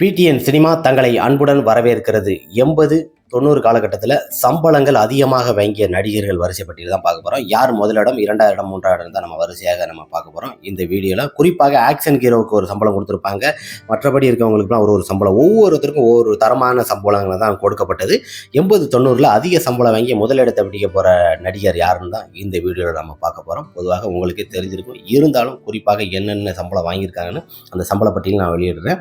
PTN cinema தங்களை அன்புடன் வரவேற்கிறது. எண்பது தொண்ணூறு காலகட்டத்தில் சம்பளங்கள் அதிகமாக வாங்கிய நடிகர்கள் வரிசை பட்டியல் தான் பார்க்க போகிறோம் யார் முதலிடம் இரண்டாவது இடம் மூன்றாயிரம் இடம் தான் நம்ம வரிசையாக நம்ம பார்க்க போகிறோம் இந்த வீடியோவில் குறிப்பாக ஆக்ஷன் ஹீரோவுக்கு ஒரு சம்பளம் கொடுத்துருப்பாங்க. மற்றபடி இருக்கவங்களுக்குலாம் ஒரு ஒரு சம்பளம் ஒவ்வொருத்தருக்கும் ஒவ்வொரு தரமான சம்பளங்கள் தான் கொடுக்கப்பட்டது. எண்பது தொண்ணூறில் அதிக சம்பளம் வாங்கி முதலிடத்தை பிடிக்க போகிற நடிகர் யாருன்னு தான் இந்த வீடியோவில் நம்ம பார்க்க போகிறோம் பொதுவாக உங்களுக்கே தெரிஞ்சிருக்கும். இருந்தாலும் குறிப்பாக என்னென்ன சம்பளம் வாங்கியிருக்காங்கன்னு அந்த சம்பள பட்டியல் நான் வெளியிடுறேன்.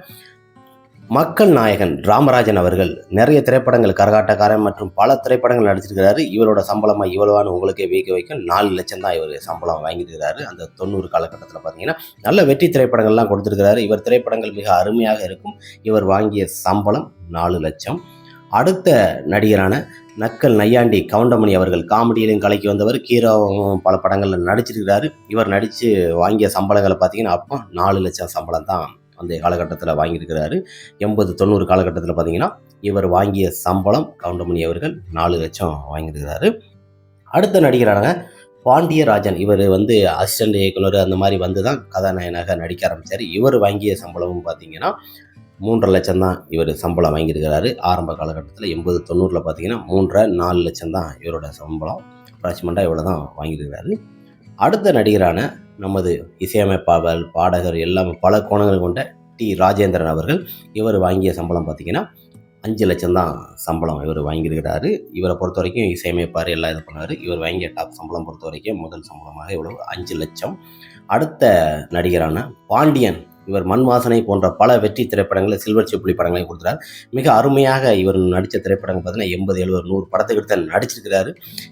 மக்கள் நாயகன் ராமராஜன் அவர்கள் நிறைய திரைப்படங்கள் கரகாட்டக்காரன் மற்றும் பல திரைப்படங்கள் நடிச்சிருக்கிறாரு. இவரோட சம்பளமாக இவ்வளவான்னு உங்களுக்கே வைக்க வைக்க நாலு லட்சம் தான் இவர் சம்பளம் வாங்கியிருக்கிறாரு. அந்த தொண்ணூறு காலகட்டத்தில் பார்த்தீங்கன்னா நல்ல வெற்றி திரைப்படங்கள்லாம் கொடுத்துருக்கிறாரு. இவர் திரைப்படங்கள் மிக அருமையாக இருக்கும். இவர் வாங்கிய சம்பளம் நாலு லட்சம். அடுத்த நடிகரான நக்கல் நையாண்டி கவுண்டமணி அவர்கள் காமெடியிலையும் கலைக்கு வந்தவர் ஹீரோவும் பல படங்களில் நடிச்சிருக்கிறாரு. இவர் நடித்து வாங்கிய சம்பளங்களை பார்த்தீங்கன்னா அப்போ நாலு லட்சம் சம்பளம் தான். அந்த காலகட்டத்தில் வாங்கியிருக்கிறாரு. எண்பது தொண்ணூறு காலகட்டத்தில் பார்த்தீங்கன்னா இவர் வாங்கிய சம்பளம் கவுண்டமணி அவர்கள் நாலு லட்சம் வாங்கியிருக்கிறாரு. அடுத்த நடிகரான பாண்டியராஜன் இவர் வந்து அசிஸ்டன்ட் இயக்குனர் அந்த மாதிரி வந்து தான் கதாநாயகனாக நடிக்க ஆரம்பித்தார் இவர் வாங்கிய சம்பளமும் பார்த்தீங்கன்னா மூன்றரை லட்சம் தான் இவர் சம்பளம் வாங்கியிருக்கிறாரு. ஆரம்ப காலகட்டத்தில் எண்பது தொண்ணூறில் பார்த்தீங்கன்னா மூன்றரை நாலு லட்சம் தான் இவரோட சம்பளம். அப்ராக்சிமெண்ட்டாக இவ்வளோ தான் வாங்கியிருக்கிறாரு. அடுத்த நடிகரான நமது இசையமைப்பாளர் பாடகர் எல்லாமே பல கோணங்கள் கொண்ட டி ராஜேந்திரன் அவர்கள் இவர் வாங்கிய சம்பளம் பார்த்தீங்கன்னா அஞ்சு லட்சம் தான் சம்பளம் இவர் வாங்கியிருக்கிறாரு. இவரை பொறுத்த வரைக்கும் இசையமைப்பார் எல்லாம் இது பண்ணார் இவர் வாங்கிய டாப் சம்பளம் பொறுத்த வரைக்கும் முதல் சம்பளமாக இவ்வளவு அஞ்சு லட்சம். அடுத்த நடிகரான பாண்டியன் இவர் மண் வாசனை போன்ற பல வெற்றி திரைப்படங்களை சில்வர் சிப்ளி படங்களையும் கொடுத்துறார் மிக அருமையாக இவர் நடித்த திரைப்படங்கள் பார்த்தீங்கன்னா எண்பது எழுபது நூறு படத்துக்கிட்ட நடிச்சிருக்கிறாரு.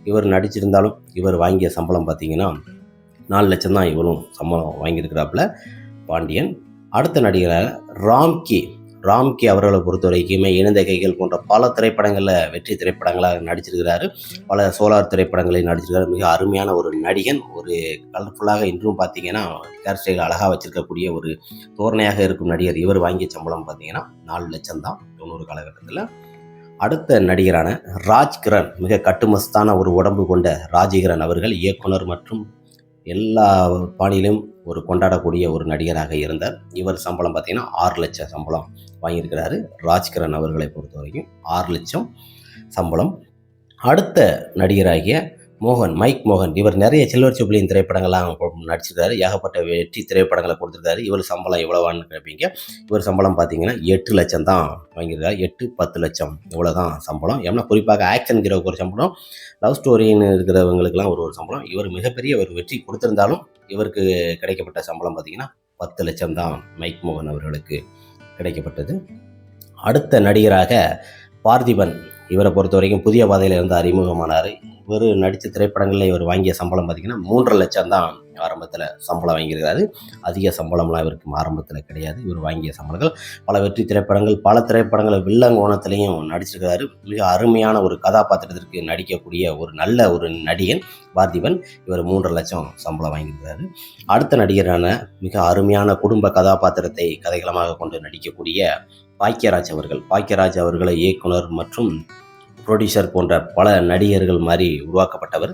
இவர் நடிச்சிருந்தாலும் இவர் வாங்கிய சம்பளம் பார்த்தீங்கன்னா நாலு லட்சம் தான் இவரும் சம்பளம் வாங்கியிருக்கிறாப்புல. பாண்டியன் அடுத்த நடிகராக ராம்கி. ராம்கி அவர்களை பொறுத்த வரைக்குமே இணைந்த கைகள் போன்ற பல திரைப்படங்களில் வெற்றி திரைப்படங்களாக நடிச்சிருக்கிறாரு. பல சோலார் திரைப்படங்களில் நடிச்சிருக்காரு மிக அருமையான ஒரு நடிகன். ஒரு கலர்ஃபுல்லாக இன்றும் பார்த்தீங்கன்னா ஹேர் ஸ்டைல் அழகாக வச்சிருக்கக்கூடிய ஒரு தோரணையாக இருக்கும் நடிகர் இவர் வாங்கிய சம்பளம் பார்த்தீங்கன்னா நாலு லட்சம் தான் தொண்ணூறு காலகட்டத்தில். அடுத்த நடிகரான ராஜ்கிரண் மிக கட்டுமஸ்தான ஒரு உடம்பு கொண்ட ராஜகிரண் அவர்கள் இயக்குனர் மற்றும் எல்லா பாணியிலும் ஒரு கொண்டாடக்கூடிய ஒரு நடிகராக இருந்தார். இவர் சம்பளம் பார்த்தீங்கன்னா ஆறு லட்சம் சம்பளம் வாங்கியிருக்கிறாரு. ராஜ்கிரண் அவர்களை பொறுத்த வரைக்கும் ஆறு லட்சம் சம்பளம். அடுத்த நடிகராகிய மோகன் மைக் மோகன் இவர் நிறைய சில்வர் சுப்ளியின் திரைப்படங்கள்லாம் நடிச்சிருக்காரு. ஏகப்பட்ட வெற்றி திரைப்படங்களை கொடுத்துருக்காரு. இவர் சம்பளம் எவ்வளோவான்னு கேட்பீங்க இவர் சம்பளம் பார்த்தீங்கன்னா எட்டு லட்சம் தான் வாங்கியிருக்காரு. எட்டு பத்து லட்சம் இவ்வளோ தான் சம்பளம். ஏன்னா குறிப்பாக ஆக்ஷன் ஹீரோவுக்கு ஒரு சம்பளம் லவ் ஸ்டோரின்னு இருக்கிறவங்களுக்குலாம் ஒரு ஒரு சம்பளம். இவர் மிகப்பெரிய ஒரு வெற்றி கொடுத்துருந்தாலும் இவருக்கு கிடைக்கப்பட்ட சம்பளம் பார்த்தீங்கன்னா பத்து லட்சம் தான் மைக் மோகன் அவர்களுக்கு கிடைக்கப்பட்டது. அடுத்த நடிகராக பார்த்திபன் இவரை பொறுத்த வரைக்கும் புதிய பாதையில் இருந்து அறிமுகமானார். இவர் நடித்த திரைப்படங்களில் இவர் வாங்கிய சம்பளம் பார்த்திங்கன்னா மூன்றரை லட்சம் தான் ஆரம்பத்தில் சம்பளம் வாங்கியிருக்காரு. அதிக சம்பளம்லாம் இவருக்கு ஆரம்பத்தில் கிடையாது. இவர் வாங்கிய சம்பளங்கள் பல வெற்றி திரைப்படங்கள் பல திரைப்படங்களை வில்லங்கோணத்துலேயும் நடிச்சிருக்கிறாரு மிக அருமையான ஒரு கதாபாத்திரத்திற்கு நடிக்கக்கூடிய ஒரு நல்ல ஒரு நடிகன் பார்த்திபன் இவர் மூன்றரை லட்சம் சம்பளம் வாங்கியிருக்கிறாரு அடுத்த நடிகரான மிக அருமையான குடும்ப கதாபாத்திரத்தை கதைகளமாக கொண்டு நடிக்கக்கூடிய பாக்கியராஜ் அவர்கள். பாக்கியராஜ் அவர்களை இயக்குனர் மற்றும் ப்ரொடியூசர் போன்ற பல நடிகர்கள் மாதிரி உருவாக்கப்பட்டவர்.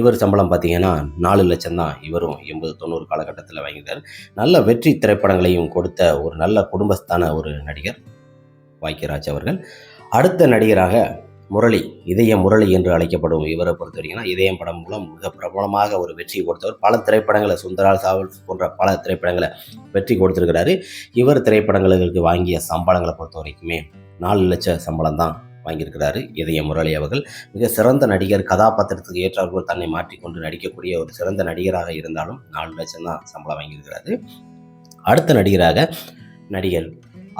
இவர் சம்பளம் பார்த்தீங்கன்னா நாலு லட்சம் தான். இவரும் எண்பது தொண்ணூறு காலகட்டத்தில் வாங்கினார் நல்ல வெற்றி திரைப்படங்களையும் கொடுத்த ஒரு நல்ல குடும்பஸ்தான ஒரு நடிகர் பாக்கியராஜ் அவர்கள். அடுத்த நடிகராக முரளி இதய முரளி என்று அழைக்கப்படும் இவரை பொறுத்த வரைக்கும்னா இதயம் படம் மூலம் மிக பிரபலமாக ஒரு வெற்றி கொடுத்தவர். பல திரைப்படங்களை சுந்தரால் சாவல் போன்ற பல திரைப்படங்களை வெற்றி கொடுத்துருக்கிறாரு. இவர் திரைப்படங்களுக்கு வாங்கிய சம்பளங்களை பொறுத்த வரைக்குமே நாலு லட்சம் சம்பளம் தான் வாங்கியிருக்கிறாரு இதய முரளி அவர்கள். மிக சிறந்த நடிகர் கதாபாத்திரத்துக்கு ஏற்றாற்போல் தன்னை மாற்றிக்கொண்டு நடிக்கக்கூடிய ஒரு சிறந்த நடிகராக இருந்தாலும் நாலு லட்சம் தான் சம்பளம் வாங்கியிருக்கிறாரு. அடுத்த நடிகராக நடிகர்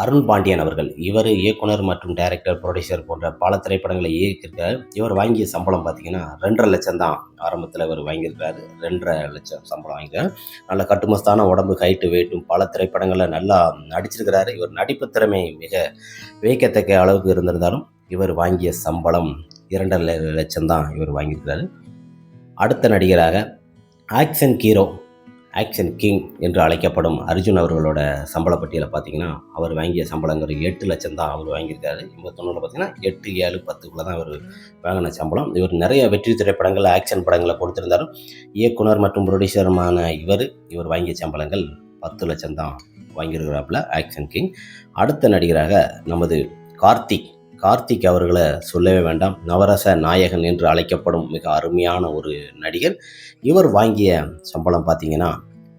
அருண் பாண்டியன் அவர்கள். இவர் இயக்குனர் மற்றும் டைரக்டர் ப்ரொடியூசர் போன்ற பல திரைப்படங்களை இயக்கியிருக்கார். இவர் வாங்கிய சம்பளம் பார்த்தீங்கன்னா ரெண்டரை லட்சம் தான் ஆரம்பத்தில் இவர் வாங்கியிருக்காரு ரெண்டரை லட்சம் சம்பளம் வாங்கியிருக்காரு. நல்ல கட்டுமஸ்தான உடம்பு ஹைட்டு வெயிட்டும் பல திரைப்படங்களில் நல்லா நடிச்சிருக்கிறாரு. இவர் நடிப்பு திறமை மிக வியக்கத்தக்க அளவுக்கு இருந்திருந்தாலும் இவர் வாங்கிய சம்பளம் இரண்டரை லட்சம் தான் இவர் வாங்கியிருக்கிறாரு. அடுத்த நடிகராக ஆக்ஷன் ஹீரோ ஆக்ஷன் கிங் என்று அழைக்கப்படும் அர்ஜுன் அவர்களோட சம்பள பட்டியலை பார்த்தீங்கன்னா அவர் வாங்கிய சம்பளங்கிற எட்டு லட்சம் தான் அவர் வாங்கியிருக்காரு. எண்பத்தொன்னில் பார்த்தீங்கன்னா எட்டு ஏழு பத்துக்குள்ளே தான் அவர் வாங்கின சம்பளம். இவர் நிறைய வெற்றி திரைப்படங்கள் ஆக்ஷன் படங்களை கொடுத்திருந்தாலும் இயக்குனர் மற்றும் ப்ரொடியூசருமான இவர் இவர் வாங்கிய சம்பளங்கள் பத்து லட்சம் தான் வாங்கியிருக்கிறாப்புல ஆக்ஷன் கிங். அடுத்த நடிகராக நமது கார்த்திக் கார்த்திக் அவர்களை சொல்லவே வேண்டாம். நவரச நாயகன் என்று அழைக்கப்படும் மிக அருமையான ஒரு நடிகர். இவர் வாங்கிய சம்பளம் பார்த்தீங்கன்னா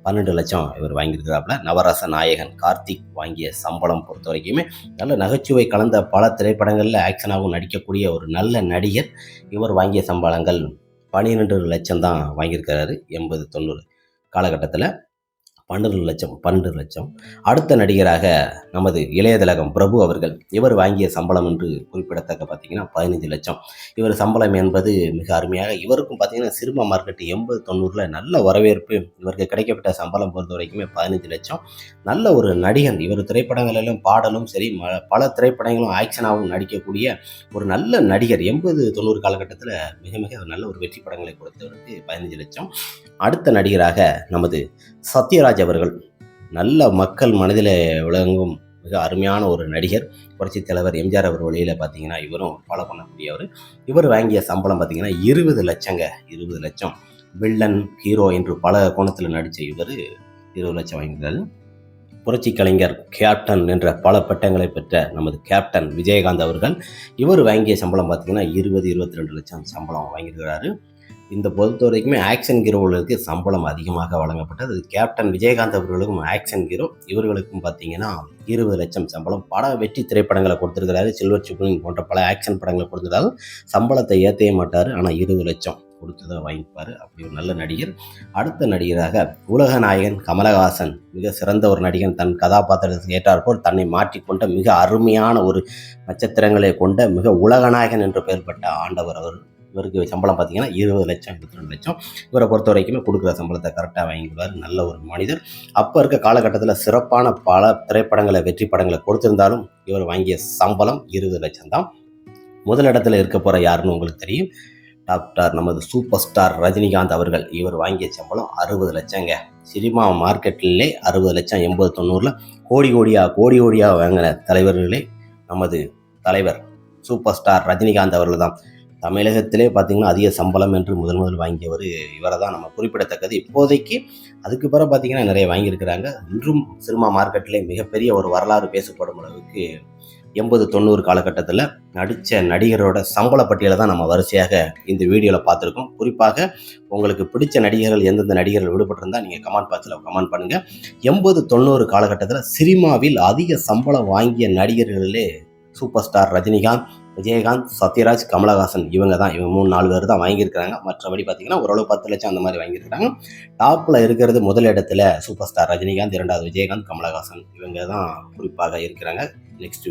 பன்னெண்டு லட்சம் இவர் வாங்கியிருக்கிறாப்புல. நவரச நாயகன் கார்த்திக் வாங்கிய சம்பளம் பொறுத்த வரைக்குமே நல்ல நகைச்சுவை கலந்த பல திரைப்படங்களில் ஆக்ஷனாகவும் நடிக்கக்கூடிய ஒரு நல்ல நடிகர். இவர் வாங்கிய சம்பளங்கள் பன்னிரெண்டு லட்சம் தான் வாங்கியிருக்கிறாரு. எண்பது தொண்ணூறு காலகட்டத்தில். பன்னெண்டு லட்சம் பன்னெண்டு லட்சம். அடுத்த நடிகராக நமது இளையதலகம் பிரபு அவர்கள் இவர் வாங்கிய சம்பளம் என்று குறிப்பிடத்தக்க பார்த்தீங்கன்னா பதினஞ்சு லட்சம். இவர் சம்பளம் என்பது மிக அருமையாக இவருக்கும் பார்த்தீங்கன்னா சிறுமா மார்க்கெட் எண்பது தொண்ணூறில் நல்ல வரவேற்பு இவருக்கு கிடைக்கப்பட்ட சம்பளம் பொறுத்த வரைக்குமே பதினஞ்சு லட்சம். நல்ல ஒரு நடிகன் இவர் திரைப்படங்களிலும் பாடலும் சரி பல திரைப்படங்களும் ஆக்ஷனாகவும் நடிக்கக்கூடிய ஒரு நல்ல நடிகர். எண்பது தொண்ணூறு காலகட்டத்தில் மிக மிக நல்ல ஒரு வெற்றி படங்களை கொடுத்தவருக்கு பதினஞ்சு லட்சம். அடுத்த நடிகராக நமது சத்யராஜ் அவர்கள் நல்ல மக்கள் மனதில் விளங்கும் மிக அருமையான ஒரு நடிகர் புரட்சித் தலைவர் எம்ஜிஆர் அவர் வழியில் பார்த்தீங்கன்னா இவரும் ஃபாலோ பண்ணக்கூடியவர். இவர் வாங்கிய சம்பளம் பார்த்தீங்கன்னா இருபது லட்சங்க இருபது லட்சம். வில்லன் ஹீரோ என்று பல கோணத்தில் நடித்த இவர் இருபது லட்சம் வாங்கியிருந்தாரு புரட்சி கலைஞர் கேப்டன் என்ற பல பட்டங்களை பெற்ற நமது கேப்டன் விஜயகாந்த் அவர்கள் இவர் வாங்கிய சம்பளம் பார்த்தீங்கன்னா இருபது இருபத்தி ரெண்டு லட்சம் சம்பளம் வாங்கியிருக்கிறாரு. இந்த பொறுத்த வரைக்குமே ஆக்ஷன் ஹீரோகளுக்கு சம்பளம் அதிகமாக வழங்கப்பட்டது. கேப்டன் விஜயகாந்த் அவர்களுக்கும் ஆக்ஷன் ஹீரோ இவர்களுக்கும் பார்த்தீங்கன்னா இருபது லட்சம் சம்பளம். பல வெற்றி திரைப்படங்களை கொடுத்துருக்கிறாரு. சில்வர் சுப்ளின் போன்ற பல ஆக்ஷன் படங்களை கொடுத்துருந்தாலும் சம்பளத்தை ஏற்றவே மாட்டார். ஆனால் இருபது லட்சம் கொடுத்ததை வாங்கிப்பார். அப்படி ஒரு நல்ல நடிகர். அடுத்த நடிகராக உலக நாயகன் கமலஹாசன் மிக சிறந்த ஒரு நடிகன். தன் கதாபாத்திரத்துக்கு ஏற்றாற்போல் தன்னை மாற்றிக்கொண்ட மிக அருமையான ஒரு நட்சத்திரங்களை கொண்ட மிக உலகநாயகன் என்று பெயர் பெற்ற ஆண்டவர் அவர் இவருக்கு சம்பளம் பார்த்தீங்கன்னா இருபது லட்சம் இருபத்தி ரெண்டு லட்சம். இவரை பொறுத்த வரைக்குமே கொடுக்குற சம்பளத்தை கரெக்டாக வாங்கிக்குவார் நல்ல ஒரு மனிதர். அப்போ இருக்க காலகட்டத்தில் சிறப்பான பல திரைப்படங்களை வெற்றி படங்களை கொடுத்திருந்தாலும் இவர் வாங்கிய சம்பளம் இருபது லட்சம் தான். முதலிடத்தில் இருக்க போகிற யாருன்னு உங்களுக்கு தெரியும். டாக்டர் நமது சூப்பர் ஸ்டார் ரஜினிகாந்த் அவர்கள் இவர் வாங்கிய சம்பளம் அறுபது லட்சங்க. சினிமா மார்க்கெட்டிலே அறுபது லட்சம் எண்பது தொண்ணூறில் கோடி கோடியாக கோடி கோடியாக வாங்கின தலைவர்களே நமது தலைவர் சூப்பர் ஸ்டார் ரஜினிகாந்த் அவர்கள் தான். தமிழகத்திலே பார்த்தீங்கன்னா அதிக சம்பளம் என்று முதல் முதல் வாங்கியவர் இவரை தான் நம்ம குறிப்பிடத்தக்கது. இப்போதைக்கு அதுக்கு பிறகு பார்த்தீங்கன்னா நிறைய வாங்கியிருக்கிறாங்க. இன்றும் சினிமா மார்க்கெட்டிலே மிகப்பெரிய ஒரு வரலாறு பேசப்படும் அளவுக்கு எண்பது தொண்ணூறு காலகட்டத்தில் நடித்த நடிகரோட சம்பள பட்டியலை தான் நம்ம வரிசையாக இந்த வீடியோவில் பார்த்துருக்கோம். குறிப்பாக உங்களுக்கு பிடிச்ச நடிகர்கள் எந்தெந்த நடிகர்கள் விடுபட்டிருந்தால் நீங்கள் கமெண்ட் பாக்ஸில் கமெண்ட் பண்ணுங்கள் எண்பது தொண்ணூறு காலகட்டத்தில் சினிமாவில் அதிக சம்பளம் வாங்கிய நடிகர்களிலே சூப்பர் ஸ்டார் ரஜினிகாந்த் விஜயகாந்த் சத்யராஜ் கமலஹாசன் இவங்க தான் இவங்க மூணு நாலு பேர் தான் வாங்கியிருக்கிறாங்க. மற்றபடி பார்த்தீங்கன்னா ஓரளவு பத்து லட்சம் அந்த மாதிரி வாங்கியிருக்கிறாங்க. டாப்பில் இருக்கிறது முதல் இடத்துல சூப்பர் ஸ்டார் ரஜினிகாந்த் இரண்டாவது விஜயகாந்த் கமலஹாசன் இவங்க தான் குறிப்பாக இருக்கிறாங்க. நெக்ஸ்ட்